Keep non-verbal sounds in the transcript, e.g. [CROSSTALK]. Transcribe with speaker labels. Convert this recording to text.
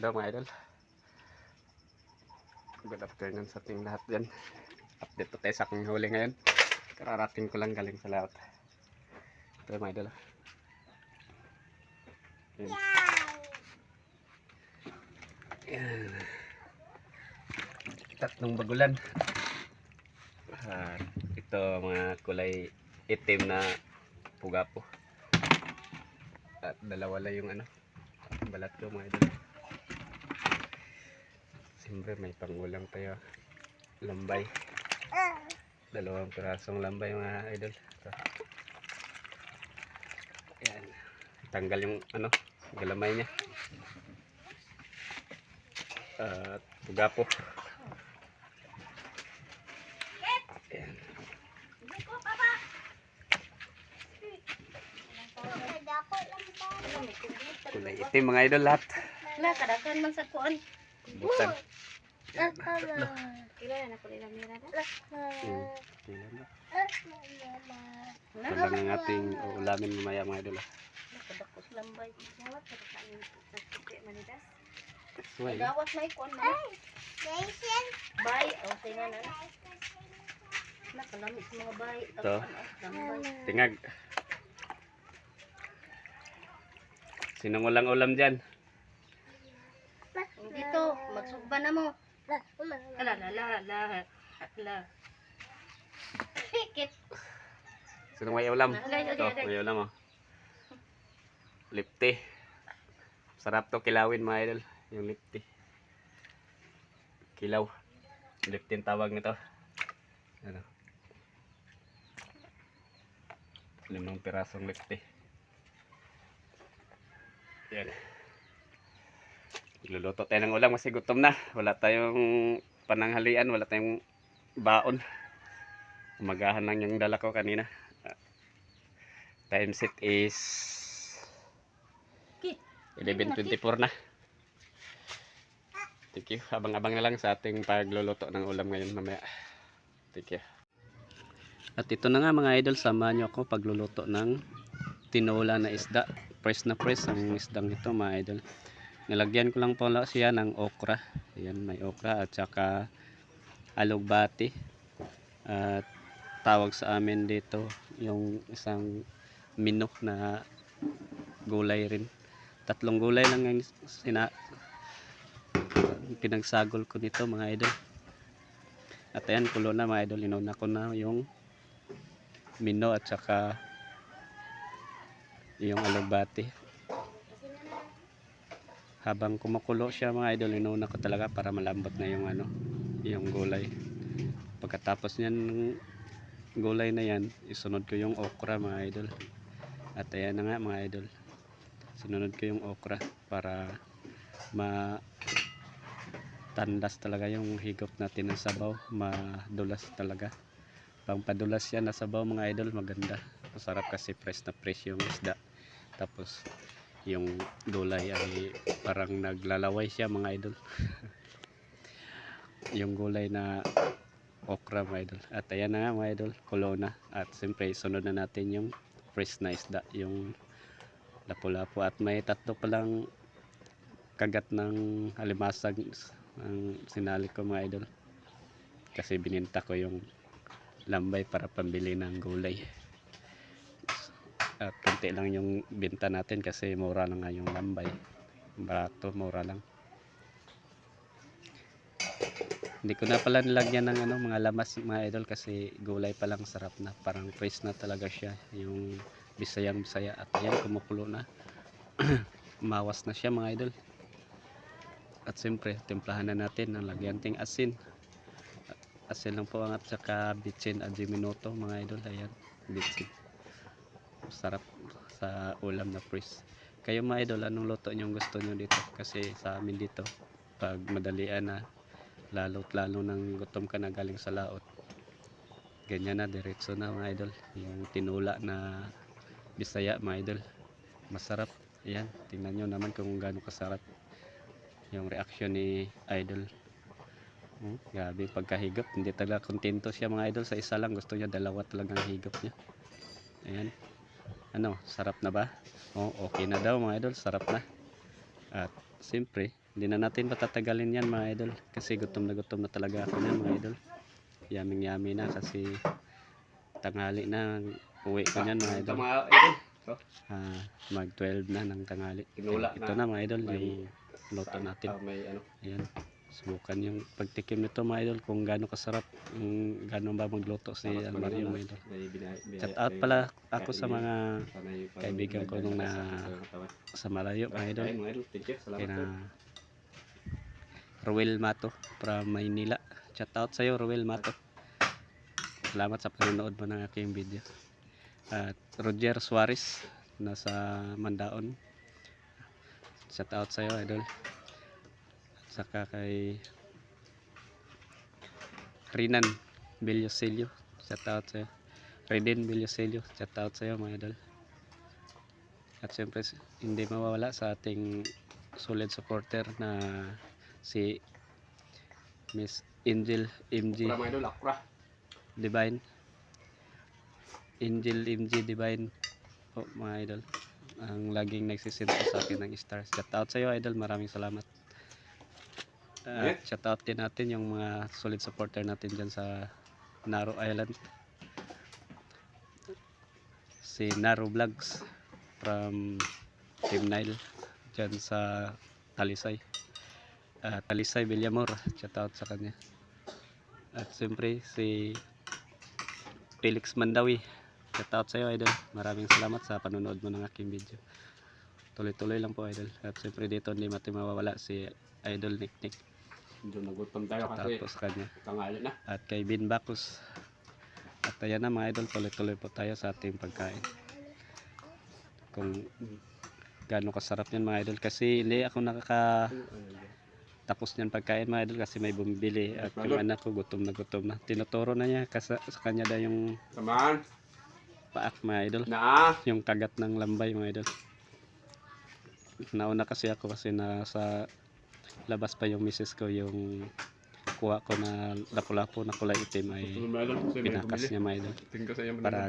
Speaker 1: daw mga idol. Good afternoon sa ating lahat dyan. Update tayo sa aking huli ngayon. Kararating ko lang galing sa laot. Ito mga idol. Yan. Yan. Tatlong bagulan. At ito mga kulay itim na pugapo. At dalawa lang yung ano, balat ko mga idol. Siyempre may pangulang tayo. Lambay. Dalawang pirasong lambay mga idol. Ito. Yan. Tanggal yung ano, galamay niya. At pugapo. Yan. Kulay itim mga idol lahat.
Speaker 2: Wala, kadagan man sa kuan.
Speaker 1: Buksan. Ito lang ang ating ulamin mamaya mga idol. Suway.
Speaker 2: Gawas na ikuan man. Bay, o tingnan na. Nakalamit mga bay.
Speaker 1: Ito. Tingag. Sinong ulang-ulam dyan?
Speaker 2: Dito, magsugba na Ala, la, la, la, la. Pikit.
Speaker 1: Sinong may ulam? Ito, may ulam oh. Lipti. Sarap to kilawin mga idol. Yung lipti. Kilaw. Lipti ang tawag nito. Ano? Limang pirasong lipti. Yan. Luluto tayo ng ulam kasi gutom na. Wala tayong pananghalian. Wala tayong baon. Umagahan lang yung dala ko kanina. Time set is
Speaker 2: Kit.
Speaker 1: 11.24 na. Thank you. Abang-abang na lang sa ating pagluluto ng ulam ngayon mamaya. Thank you. At ito na nga mga idol, samahan nyo ako pagluluto ng tinola na isda. Press na press ang isdang ito mga idol. Nilagyan ko lang po siya ng okra. Ayan, may okra at saka alugbati. At tawag sa amin dito yung isang minok na gulay rin. Tatlong gulay lang ang sina pinagsagol ko nito mga idol. At ayan, kulo na mga idol. Inuna ko na yung mino at saka yung alugbati. Habang kumukulo siya mga idol, inuna ko talaga para malambot na yung ano, yung gulay. Pagkatapos niyan gulay na yan, isunod ko yung okra mga idol. At ayan na nga mga idol. Sinunod ko yung okra para ma tandas talaga yung higop natin ng sabaw. Madulas talaga. Pang padulas yan na sabaw mga idol, maganda. Masarap kasi fresh na fresh yung isda. Tapos yung gulay ay parang naglalaway siya mga idol. [LAUGHS] yung gulay na okra mga idol. At ayan na nga mga idol, kulona. At siyempre sunod na natin yung fresh na isda, yung lapu-lapu. At may tatlo palang kagat ng alimasag ang sinali ko mga idol. Kasi bininta ko yung lambay para pambili ng gulay. At konti lang yung binta natin kasi mura na nga yung lambay. Barato, mura lang. Hindi ko na pala nilagyan ng ano, mga lamas mga idol kasi gulay pa lang sarap na. Parang fresh na talaga siya. Yung bisayang bisaya. At ayan, kumukulo na. [CLEARS THROAT] Mawas na siya mga idol. At siyempre, timplahan na natin ng lagyan ting asin. Asin lang po ang at saka bitsin at minuto mga idol. Ayan, bitsin. Sarap sa ulam na fresh. Kayo mga idol, anong luto nyo gusto nyo dito? Kasi sa amin dito, pag madalian na, lalo't lalo nang gutom ka na galing sa laot. Ganyan na, diretso na mga idol. Yung tinula na bisaya mga idol. Masarap. Ayan, tingnan nyo naman kung gaano kasarap yung reaction ni idol. Hmm, grabe pagkahigop. Hindi talaga kontento siya mga idol sa isa lang. Gusto niya dalawa talagang higop niya. Ayan. Ano, sarap na ba? Oh, okay na daw mga idol. Sarap na. At siyempre, Hindi na natin patatagalin yan mga idol. Kasi gutom na gutom na talaga ako yan mga idol. Yaming yami na kasi tanghali na uwi ko yan mga idol. Ah, mag 12 na ng tanghali. Ito
Speaker 3: na.
Speaker 1: mga idol yung luto natin.
Speaker 3: Ah, ano.
Speaker 1: Ayan. Subukan yung pagtikim nito mga idol kung gaano kasarap, kung gaano ba magluto si Almario mga idol.
Speaker 3: May binay.
Speaker 1: Shout out pala ako sa mga
Speaker 3: yung
Speaker 1: kaibigan ko nung na-
Speaker 3: sa
Speaker 1: malayo mga idol.
Speaker 3: Idol.
Speaker 1: Kina
Speaker 3: po.
Speaker 1: Ruel Mato from Maynila. Shout out sa iyo Ruel Mato. Salamat sa panonood mo ng aking video. At Roger Suarez nasa Mandaon. Shout out sa iyo idol. Saka kay Rinan Villosilio. Shout out sa iyo. Redin Villosilio. Shout out sa iyo mga idol. At siyempre hindi mawawala sa ating solid supporter na si Miss Angel MG. Divine Angel MG Divine po mga idol ang laging nagsisend sa akin ng stars shout out sa iyo idol maraming salamat
Speaker 3: Yeah.
Speaker 1: at shout out din natin yung mga solid supporter natin dyan sa Naro Island. Si Naro Vlogs from Team Nile dyan sa Talisay. Uh, Talisay Villamor shout out sa kanya. At siyempre si Felix Mandawi shout out sa iyo idol. Maraming salamat sa panonood mo ng aking video. Tuloy-tuloy lang po idol. At siyempre dito hindi mati mawawala si idol Nick Nick
Speaker 3: Doon nagutom tayo kasi
Speaker 1: sa kanya
Speaker 3: tangali na.
Speaker 1: at kay Bin Bacus at ayan na mga idol tuloy-tuloy po tayo sa ating pagkain. Kung gaano kasarap yan mga idol. Kasi hindi ako nakaka tapos niyan pagkain mga idol kasi may bumibili. At yung anak ko gutom na gutom na. Tinuturo na niya kasi sa kanya daw yung
Speaker 3: Samaan.
Speaker 1: paak mga idol.
Speaker 3: Na.
Speaker 1: yung kagat ng lambay mga idol. Nauna kasi ako kasi nasa labas pa yung misis ko yung kuha ko na lapu-lapu na kulay itim ay
Speaker 3: may
Speaker 1: pinakas niya
Speaker 3: sa iyo.
Speaker 1: para